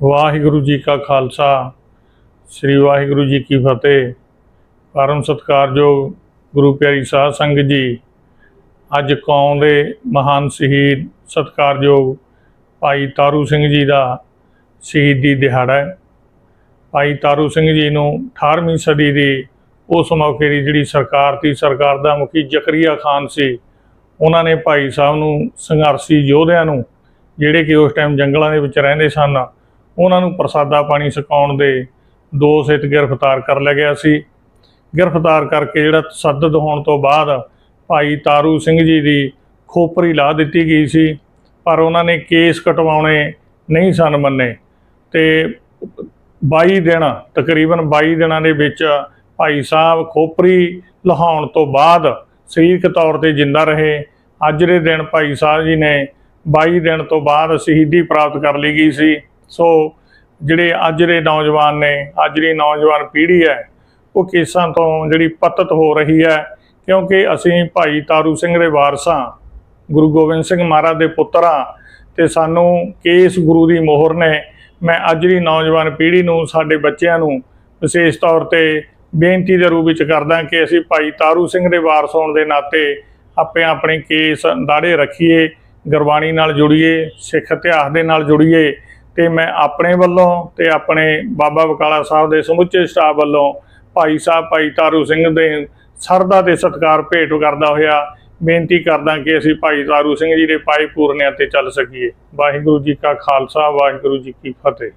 ਵਾਹਿਗੁਰੂ ਜੀ ਕਾ ਖਾਲਸਾ, ਸ੍ਰੀ ਵਾਹਿਗੁਰੂ ਜੀ ਕੀ ਫਤਿਹ। ਪਰਮ ਸਤਿਕਾਰਯੋਗ ਗੁਰੂ ਪਿਆਰੀ ਸਾਧ ਸੰਗਤ ਜੀ, ਅੱਜ ਕੌਮ ਦੇ ਮਹਾਨ ਸ਼ਹੀਦ ਸਤਿਕਾਰਯੋਗ ਭਾਈ ਤਾਰੂ ਸਿੰਘ ਜੀ ਦਾ ਸ਼ਹੀਦੀ ਦਿਹਾੜਾ ਹੈ। ਭਾਈ ਤਾਰੂ ਸਿੰਘ ਜੀ ਨੂੰ 18ਵੀਂ ਸਦੀ ਦੀ ਉਸ ਮੌਕੇ ਦੀ ਜਿਹੜੀ ਸਰਕਾਰ ਸੀ, ਸਰਕਾਰ ਦਾ ਮੁਖੀ ਜ਼ਕਰੀਆ ਖਾਨ ਸੀ, ਉਹਨਾਂ ਨੇ ਭਾਈ ਸਾਹਿਬ ਨੂੰ ਸੰਘਰਸ਼ੀ ਯੋਧਿਆਂ ਨੂੰ, ਜਿਹੜੇ ਕਿ ਉਸ ਟਾਈਮ ਜੰਗਲਾਂ ਦੇ ਵਿੱਚ ਰਹਿੰਦੇ ਸਨ ਉਹਨਾਂ ਨੂੰ ਪ੍ਰਸਾਦਾ ਪਾਣੀ ਛਕਾਉਣ ਦੇ ਦੋਸ਼ ਹਿਤ ਗ੍ਰਿਫਤਾਰ ਕਰ ਲਿਆ ਗਿਆ ਸੀ। ਗ੍ਰਿਫਤਾਰ ਕਰਕੇ ਜਿਹੜਾ ਤਸੱਦਦ ਹੋਣ ਤੋਂ ਬਾਅਦ ਭਾਈ ਤਾਰੂ ਸਿੰਘ ਜੀ ਦੀ ਖੋਪਰੀ ਲਾ ਦਿੱਤੀ ਗਈ ਸੀ, ਪਰ ਉਹਨਾਂ ਨੇ ਕੇਸ ਕਟਵਾਉਣੇ ਨਹੀਂ ਸਨ ਮੰਨੇ ਤੇ 22 ਦਿਨ, ਤਕਰੀਬਨ 22 ਦਿਨਾਂ ਦੇ ਵਿੱਚ ਭਾਈ ਸਾਹਿਬ ਖੋਪਰੀ ਲਹਾਉਣ ਤੋਂ ਬਾਅਦ ਸਰੀਰਕ ਤੌਰ ਤੇ ਜਿੰਦਾ ਰਹੇ। ਅੱਜ ਦੇ ਦਿਨ ਭਾਈ ਸਾਹਿਬ ਜੀ ਨੇ 22 ਦਿਨ ਤੋਂ ਬਾਅਦ ਸ਼ਹੀਦੀ ਪ੍ਰਾਪਤ ਕਰ ਲਈ ਗਈ ਸੀ। ਸੋ ਜਿਹੜੇ ਅੱਜ ਦੇ ਨੌਜਵਾਨ ਨੇ, ਅੱਜ ਦੀ ਨੌਜਵਾਨ ਪੀੜ੍ਹੀ ਹੈ, ਉਹ ਕੇਸਾਂ ਤੋਂ ਜਿਹੜੀ ਪਤਤ ਹੋ ਰਹੀ ਹੈ, ਕਿਉਂਕਿ ਅਸੀਂ ਭਾਈ ਤਾਰੂ ਸਿੰਘ ਦੇ ਵਾਰਸਾਂ, ਗੁਰੂ ਗੋਬਿੰਦ ਸਿੰਘ ਮਹਾਰਾਜ ਦੇ ਪੁੱਤਰ ਹਾਂ ਤੇ ਸਾਨੂੰ ਕੇਸ ਗੁਰੂ ਦੀ ਮੋਹਰ ਨੇ, ਮੈਂ ਅੱਜ ਦੀ ਨੌਜਵਾਨ ਪੀੜ੍ਹੀ ਨੂੰ, ਸਾਡੇ ਬੱਚਿਆਂ ਨੂੰ ਵਿਸ਼ੇਸ਼ ਤੌਰ ਤੇ ਬੇਨਤੀ ਦੇ ਰੂਪ ਵਿੱਚ ਕਰਦਾ ਕਿ ਅਸੀਂ ਭਾਈ ਤਾਰੂ ਸਿੰਘ ਦੇ ਵਾਰਸ ਹੋਣ ਦੇ ਨਾਤੇ ਆਪੇ ਆਪਣੇ ਕੇਸ ਦਾੜੇ ਰੱਖੀਏ, ਗੁਰਬਾਣੀ ਨਾਲ ਜੁੜੀਏ, ਸਿੱਖ ਇਤਿਹਾਸ ਦੇ ਨਾਲ ਜੁੜੀਏ ਤੇ ਮੈਂ ਆਪਣੇ ਵੱਲੋਂ ਤੇ ਆਪਣੇ ਬਾਬਾ ਬਕਾਲਾ ਸਾਹਿਬ ਦੇ ਸਮੁੱਚੇ ਸਟਾਫ ਵੱਲੋਂ ਭਾਈ ਸਾਹਿਬ, ਭਾਈ ਤਾਰੂ ਸਿੰਘ ਦੇ ਸਰਦਾ ਤੇ ਸਤਿਕਾਰ ਭੇਟ ਕਰਦਾ ਹੋਇਆ ਬੇਨਤੀ ਕਰਦਾ ਕਿ ਅਸੀਂ ਭਾਈ ਤਾਰੂ ਸਿੰਘ ਜੀ ਦੇ ਪਾਏ ਪੂਰਨਿਆਂ ਤੇ ਚੱਲ ਸਕੀਏ। ਵਾਹਿਗੁਰੂ ਜੀ ਕਾ ਖਾਲਸਾ, ਵਾਹਿਗੁਰੂ ਜੀ ਕੀ ਫਤਿਹ।